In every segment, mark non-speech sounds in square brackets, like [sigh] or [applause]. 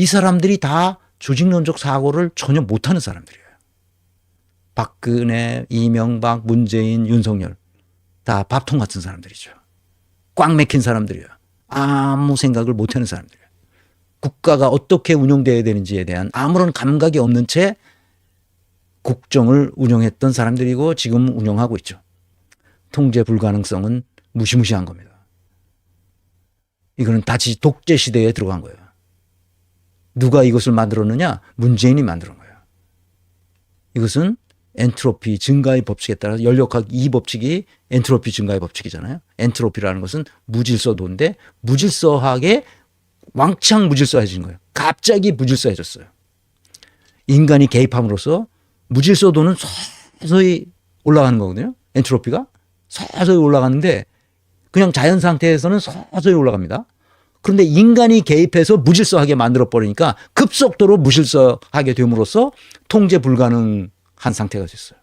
이 사람들이 다 조직론적 사고를 전혀 못하는 사람들이에요. 박근혜, 이명박, 문재인, 윤석열 다 밥통 같은 사람들이죠. 꽉 맥힌 사람들이에요. 아무 생각을 못하는 사람들이에요. 국가가 어떻게 운영돼야 되는지에 대한 아무런 감각이 없는 채 국정을 운영했던 사람들이고 지금 운영하고 있죠. 통제 불가능성은 무시무시한 겁니다. 이거는 다시 독재 시대에 들어간 거예요. 누가 이것을 만들었느냐? 문재인이 만든 거예요. 이것은 엔트로피 증가의 법칙에 따라서 연력학 이 법칙이 엔트로피 증가의 법칙이잖아요. 엔트로피라는 것은 무질서도인데 무질서하게 왕창 무질서해진 거예요. 갑자기 무질서해졌어요. 인간이 개입함으로써 무질서도는 서서히 올라가는 거거든요. 엔트로피가 서서히 올라가는데 그냥 자연 상태에서는 서서히 올라갑니다. 그런데 인간이 개입해서 무질서하게 만들어 버리니까 급속도로 무질서하게 됨으로써 통제 불가능한 상태가 됐어요.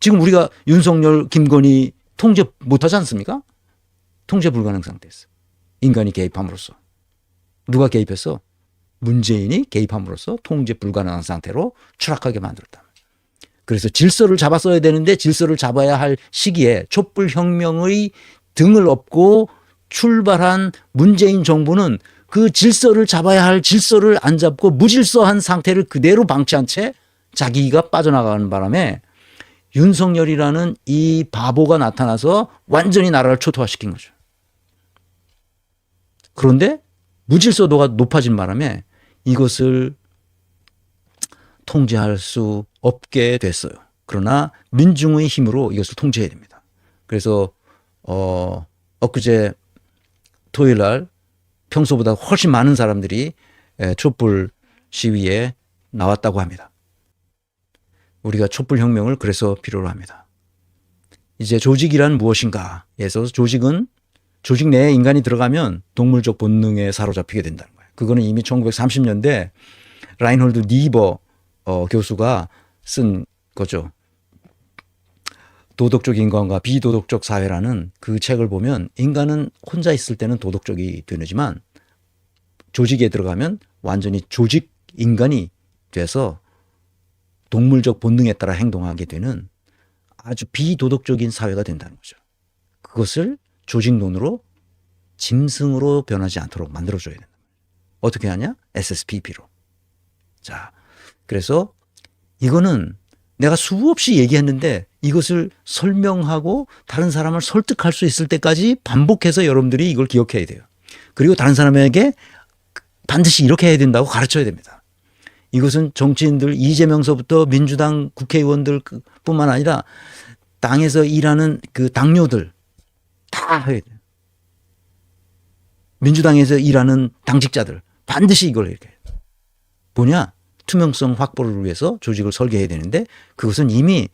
지금 우리가 윤석열, 김건희 통제 못하지 않습니까? 통제 불가능 상태였어. 인간이 개입함으로써. 누가 개입했어? 문재인이 개입함으로써 통제 불가능한 상태로 추락하게 만들었다. 그래서 질서를 잡았어야 되는데 질서를 잡아야 할 시기에 촛불 혁명의 등을 업고 출발한 문재인 정부는 그 질서를 잡아야 할 질서를 안 잡고 무질서한 상태를 그대로 방치한 채 자기가 빠져나가는 바람에 윤석열이라는 이 바보가 나타나서 완전히 나라를 초토화시킨 거죠. 그런데 무질서도가 높아진 바람에 이것을 통제할 수 없게 됐어요. 그러나 민중의 힘으로 이것을 통제해야 됩니다. 그래서 어 엊그제 토요일 날 평소보다 훨씬 많은 사람들이 에, 촛불 시위에 나왔다고 합니다. 우리가 촛불 혁명을 그래서 필요로 합니다. 이제 조직이란 무엇인가에서 조직은 조직 내에 인간이 들어가면 동물적 본능에 사로잡히게 된다는 거예요. 그거는 이미 1930년대 라인홀드 니버 어, 교수가 쓴 거죠. 도덕적 인간과 비도덕적 사회라는 그 책을 보면 인간은 혼자 있을 때는 도덕적이 되지만 조직에 들어가면 완전히 조직 인간이 돼서 동물적 본능에 따라 행동하게 되는 아주 비도덕적인 사회가 된다는 거죠. 그것을 조직론으로 짐승으로 변하지 않도록 만들어줘야 된다. 어떻게 하냐? SSPP로. 자, 그래서 이거는 내가 수없이 얘기했는데 이것을 설명하고 다른 사람을 설득할 수 있을 때까지 반복해서 여러분들이 이걸 기억해야 돼요. 그리고 다른 사람에게 반드시 이렇게 해야 된다고 가르쳐야 됩니다. 이것은 정치인들 이재명서부터 민주당 국회의원들 뿐만 아니라 당에서 일하는 그 당뇨들 다 해야 돼요. 민주당에서 일하는 당직자들 반드시 이걸 이렇게 해요. 뭐냐? 투명성 확보를 위해서 조직을 설계해야 되는데 그것은 이미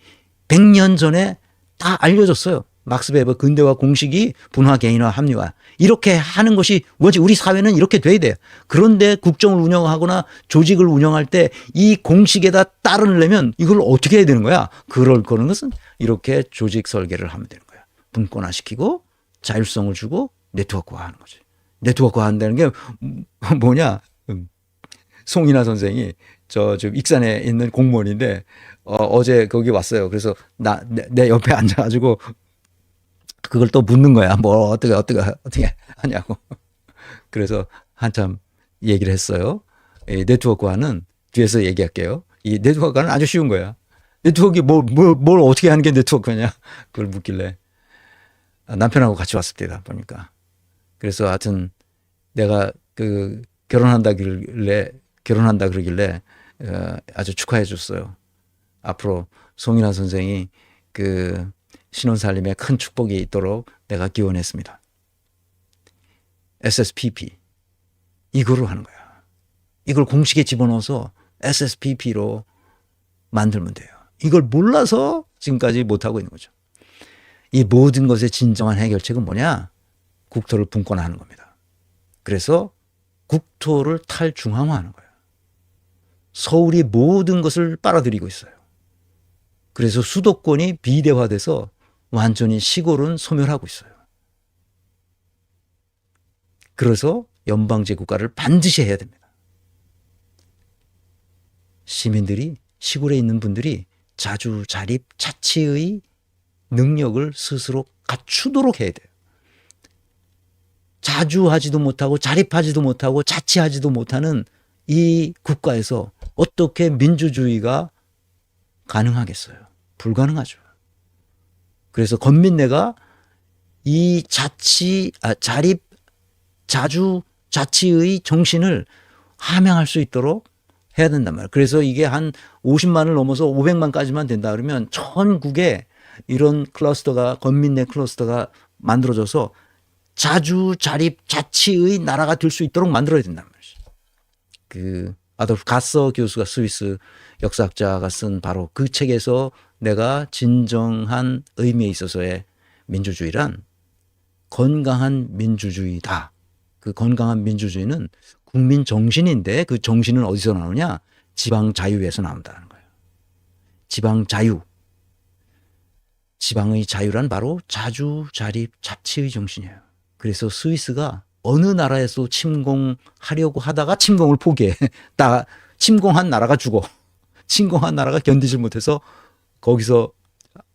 100년 전에 다 알려졌어요. 막스 베버 근대화 공식이 분화 개인화 합리화 이렇게 하는 것이 뭐지 우리 사회는 이렇게 돼야 돼요. 그런데 국정을 운영하거나 조직을 운영할 때 이 공식에다 따르려면 이걸 어떻게 해야 되는 거야? 그럴 거는 것은 이렇게 조직 설계를 하면 되는 거야. 분권화시키고 자율성을 주고 네트워크화하는 거지. 네트워크화 한다는 게 뭐냐? 음, 송이나 선생이 저 지금 익산에 있는 공무원인데 어, 어제 거기 왔어요. 그래서 나내 옆에 [laughs] 앉아가지고 그걸 또 묻는 거야. 뭐 어떻게 어떻게 어떻게 하냐고. [laughs] 그래서 한참 얘기를 했어요. 이 네트워크화는 뒤에서 얘기할게요. 이 네트워크화는 아주 쉬운 거야. 네트워크 뭘, 뭘, 뭘 어떻게 하는 게 네트워크냐? 그걸 묻길래 남편하고 같이 왔습니다. 보니까. 그래서 하여튼 내가 그 결혼한다길래 결혼한다 그러길래 어, 아주 축하해 줬어요. 앞으로 송인환 선생이 그 신혼살림에 큰 축복이 있도록 내가 기원했습니다. SSPP 이거로 하는 거야. 이걸 공식에 집어넣어서 SSPP로 만들면 돼요. 이걸 몰라서 지금까지 못하고 있는 거죠. 이 모든 것의 진정한 해결책은 뭐냐? 국토를 분권화하는 겁니다. 그래서 국토를 탈중앙화하는 거예요. 서울이 모든 것을 빨아들이고 있어요. 그래서 수도권이 비대화돼서 완전히 시골은 소멸하고 있어요. 그래서 연방제 국가를 반드시 해야 됩니다. 시민들이 시골에 있는 분들이 자주 자립 자치의 능력을 스스로 갖추도록 해야 돼요. 자주 하지도 못하고 자립하지도 못하고 자치하지도 못하는 이 국가에서 어떻게 민주주의가 가능하겠어요? 불가능하죠. 그래서 건민내가 이 자치, 아, 자립, 자주, 자치의 정신을 함양할 수 있도록 해야 된단 말이에요. 그래서 이게 한 50만을 넘어서 500만까지만 된다 그러면 전국에 이런 클러스터가, 건민내 클러스터가 만들어져서 자주, 자립, 자치의 나라가 될 수 있도록 만들어야 된단 말이죠. 그, 아돌프 가서 교수가 스위스 역사학자가 쓴 바로 그 책에서 내가 진정한 의미에 있어서의 민주주의란 건강한 민주주의다. 그 건강한 민주주의는 국민 정신인데 그 정신은 어디서 나오냐? 지방 자유에서 나온다는 거예요. 지방 자유. 지방의 자유란 바로 자주 자립 자치의 정신이에요. 그래서 스위스가 어느 나라에서 침공하려고 하다가 침공을 포기해. [laughs] 다 침공한 나라가 죽어. 침공한 나라가 견디질 못해서 거기서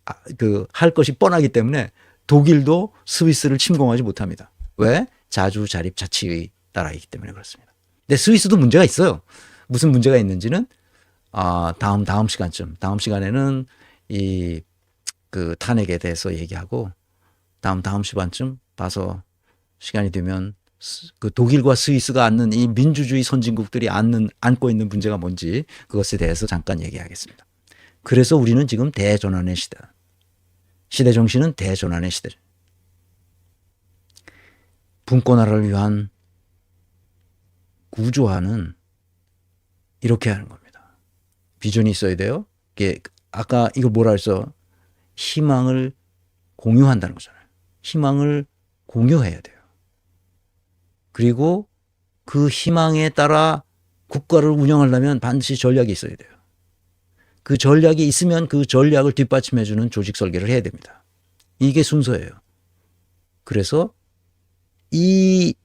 아, 그할 것이 뻔하기 때문에 독일도 스위스를 침공하지 못합니다. 왜? 자주 자립 자치의 나라이기 때문에 그렇습니다. 근데 스위스도 문제가 있어요. 무슨 문제가 있는지는 아, 다음 다음 시간쯤 다음 시간에는 이 그 탄핵에 대해서 얘기하고 다음 다음 시간쯤 봐서 시간이 되면 스- 그 독일과 스위스가 안는 이 민주주의 선진국들이 안는 안고 있는 문제가 뭔지 그것에 대해서 잠깐 얘기하겠습니다. 그래서 우리는 지금 대전환의 시대. 시대 정신은 대전환의 시대. 분권화를 위한 구조화는 이렇게 하는 겁니다. 비전이 있어야 돼요. 이게 아까 이걸 뭐라 했어? 희망을 공유한다는 거잖아요. 희망을 공유해야 돼요. 그리고 그 희망에 따라 국가를 운영하려면 반드시 전략이 있어야 돼요. 그 전략이 있으면 그 전략을 뒷받침해주는 조직 설계를 해야 됩니다. 이게 순서예요. 그래서 이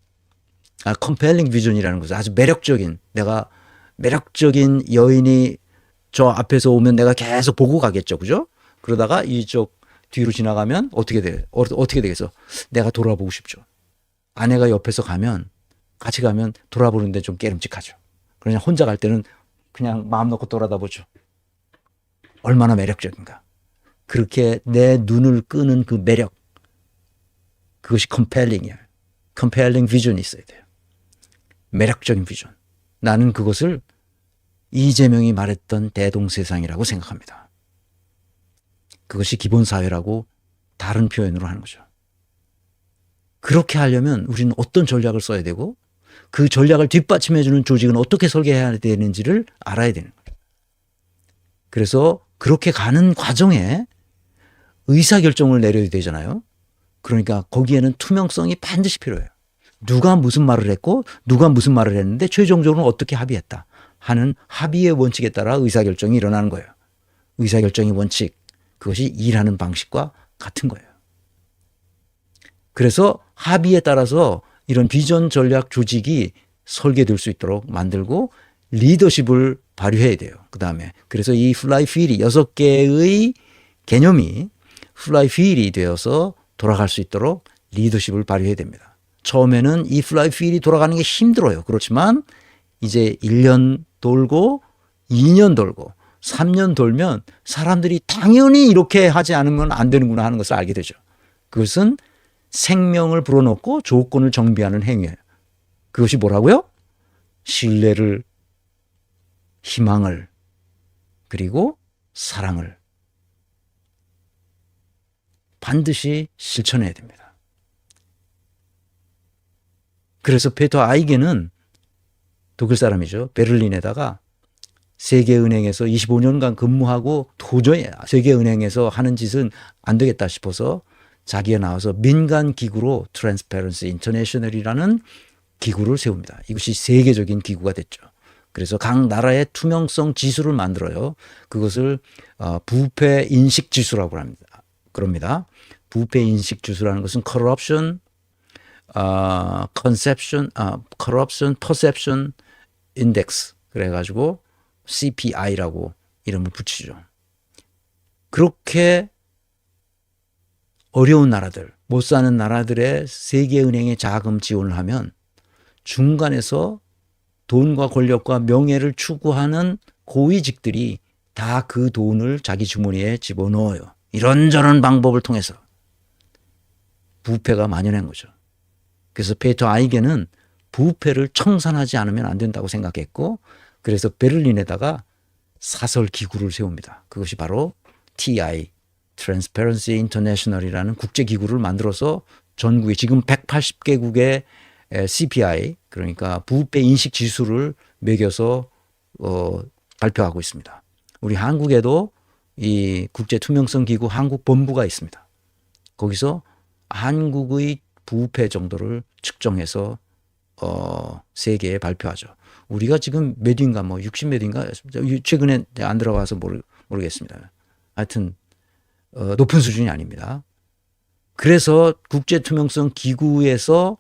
아, 컴펠링 비전이라는 것은 아주 매력적인 내가 매력적인 여인이 저 앞에서 오면 내가 계속 보고 가겠죠, 그죠? 그러다가 이쪽 뒤로 지나가면 어떻게 돼? 어, 어떻게 되겠어? 내가 돌아보고 싶죠. 아내가 옆에서 가면 같이 가면 돌아보는데 좀 깨름직하죠. 그냥 혼자 갈 때는 그냥 마음 놓고 돌아다 보죠. 얼마나 매력적인가. 그렇게 내 눈을 끄는 그 매력. 그것이 컴펠링이야. 컴펠링 비전이 있어야 돼요. 매력적인 비전. 나는 그것을 이재명이 말했던 대동세상이라고 생각합니다. 그것이 기본사회라고 다른 표현으로 하는 거죠. 그렇게 하려면 우리는 어떤 전략을 써야 되고 그 전략을 뒷받침해주는 조직은 어떻게 설계해야 되는지를 알아야 되는 거예요. 그래서 그렇게 가는 과정에 의사결정을 내려야 되잖아요. 그러니까 거기에는 투명성이 반드시 필요해요. 누가 무슨 말을 했고 누가 무슨 말을 했는데 최종적으로 어떻게 합의했다 하는 합의의 원칙에 따라 의사결정이 일어나는 거예요. 의사결정의 원칙 그것이 일하는 방식과 같은 거예요. 그래서 합의에 따라서 이런 비전 전략 조직이 설계될 수 있도록 만들고 리더십을 발휘해야 돼요. 그 다음에 그래서 이 플라이 휠이 여섯 개의 개념이 플라이 휠이 되어서 돌아갈 수 있도록 리더십을 발휘해야 됩니다. 처음에는 이 플라이 휠이 돌아가는 게 힘들어요. 그렇지만 이제 1년 돌고 2년 돌고 3년 돌면 사람들이 당연히 이렇게 하지 않으면 안 되는구나 하는 것을 알게 되죠. 그것은 생명을 불어넣고 조건을 정비하는 행위예요. 그것이 뭐라고요? 신뢰를, 희망을, 그리고 사랑을 반드시 실천해야 됩니다. 그래서 페터 아이게는 독일 사람이죠. 베를린에다가 세계은행에서 25년간 근무하고 도저히 세계은행에서 하는 짓은 안 되겠다 싶어서 자기가 나와서 민간 기구로 트랜스페런시 인터내셔널이라는 기구를 세웁니다. 이것이 세계적인 기구가 됐죠. 그래서 각 나라의 투명성 지수를 만들어요. 그것을 어, 부패 인식 지수라고 합니다. 그럽니다. 부패 인식 지수라는 것은 corruption, 아, conception, 아, corruption perception index 그래가지고 CPI라고 이름을 붙이죠. 그렇게 어려운 나라들, 못 사는 나라들의 세계은행에 자금 지원을 하면 중간에서 돈과 권력과 명예를 추구하는 고위직들이 다 그 돈을 자기 주머니에 집어넣어요. 이런저런 방법을 통해서 부패가 만연한 거죠. 그래서 페이터 아이게는 부패를 청산하지 않으면 안 된다고 생각했고 그래서 베를린에다가 사설 기구를 세웁니다. 그것이 바로 TI Transparency International이라는 국제 기구를 만들어서 전국에 지금 180개국의 CPI 그러니까 부패 인식 지수를 매겨서 어, 발표하고 있습니다. 우리 한국에도 이 국제 투명성 기구 한국 본부가 있습니다. 거기서 한국의 부패 정도를 측정해서 어, 세계에 발표하죠. 우리가 지금 몇 인가 뭐 60몇 인가 최근에 안 들어가서 모르, 모르겠습니다. 하여튼 어, 높은 수준이 아닙니다. 그래서 국제 투명성 기구에서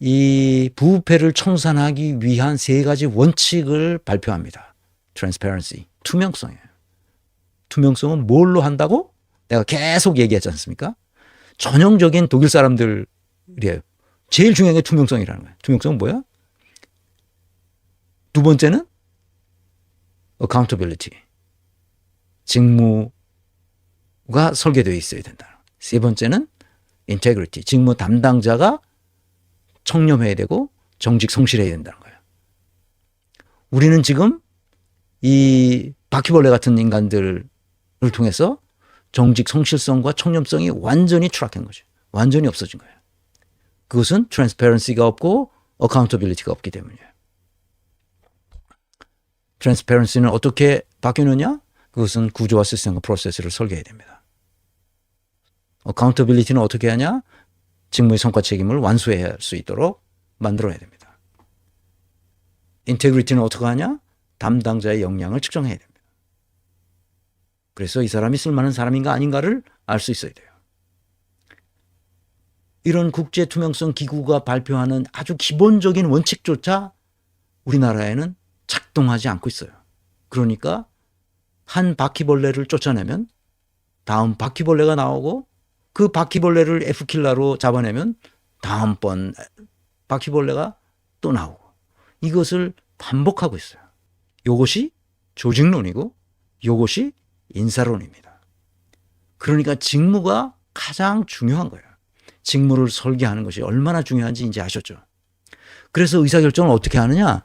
이 부패를 청산하기 위한 세 가지 원칙을 발표합니다. transparency, 투명성이에요. 투명성은 뭘로 한다고? 내가 계속 얘기하지 않습니까? 전형적인 독일 사람들이에요. 제일 중요한 게 투명성이라는 거예요. 투명성은 뭐야? 두 번째는 accountability. 직무 가 설계되어 있어야 된다. 세 번째는 integrity. 직무 담당자가 청렴해야 되고 정직 성실해야 된다는 거예요. 우리는 지금 이 바퀴벌레 같은 인간들을 통해서 정직 성실성과 청렴성이 완전히 추락한 거죠. 완전히 없어진 거예요. 그것은 트랜스페런시가 없고 어카운터빌리티가 없기 때문이에요. 트랜스페런시는 어떻게 바뀌느냐? 그것은 구조와 시스템과 프로세스를 설계해야 됩니다. 어카운터빌리티는 어떻게 하냐? 직무의 성과 책임을 완수해야 할 수 있도록 만들어야 됩니다. 인테그리티는 어떻게 하냐? 담당자의 역량을 측정해야 됩니다. 그래서 이 사람이 쓸만한 사람인가 아닌가를 알 수 있어야 돼요. 이런 국제 투명성 기구가 발표하는 아주 기본적인 원칙조차 우리나라에는 작동하지 않고 있어요. 그러니까 한 바퀴벌레를 쫓아내면 다음 바퀴벌레가 나오고 그 바퀴벌레를 F킬러로 잡아내면 다음번 바퀴벌레가 또 나오고 이것을 반복하고 있어요. 이것이 조직론이고 이것이 인사론입니다. 그러니까 직무가 가장 중요한 거예요. 직무를 설계하는 것이 얼마나 중요한지 이제 아셨죠. 그래서 의사결정을 어떻게 하느냐?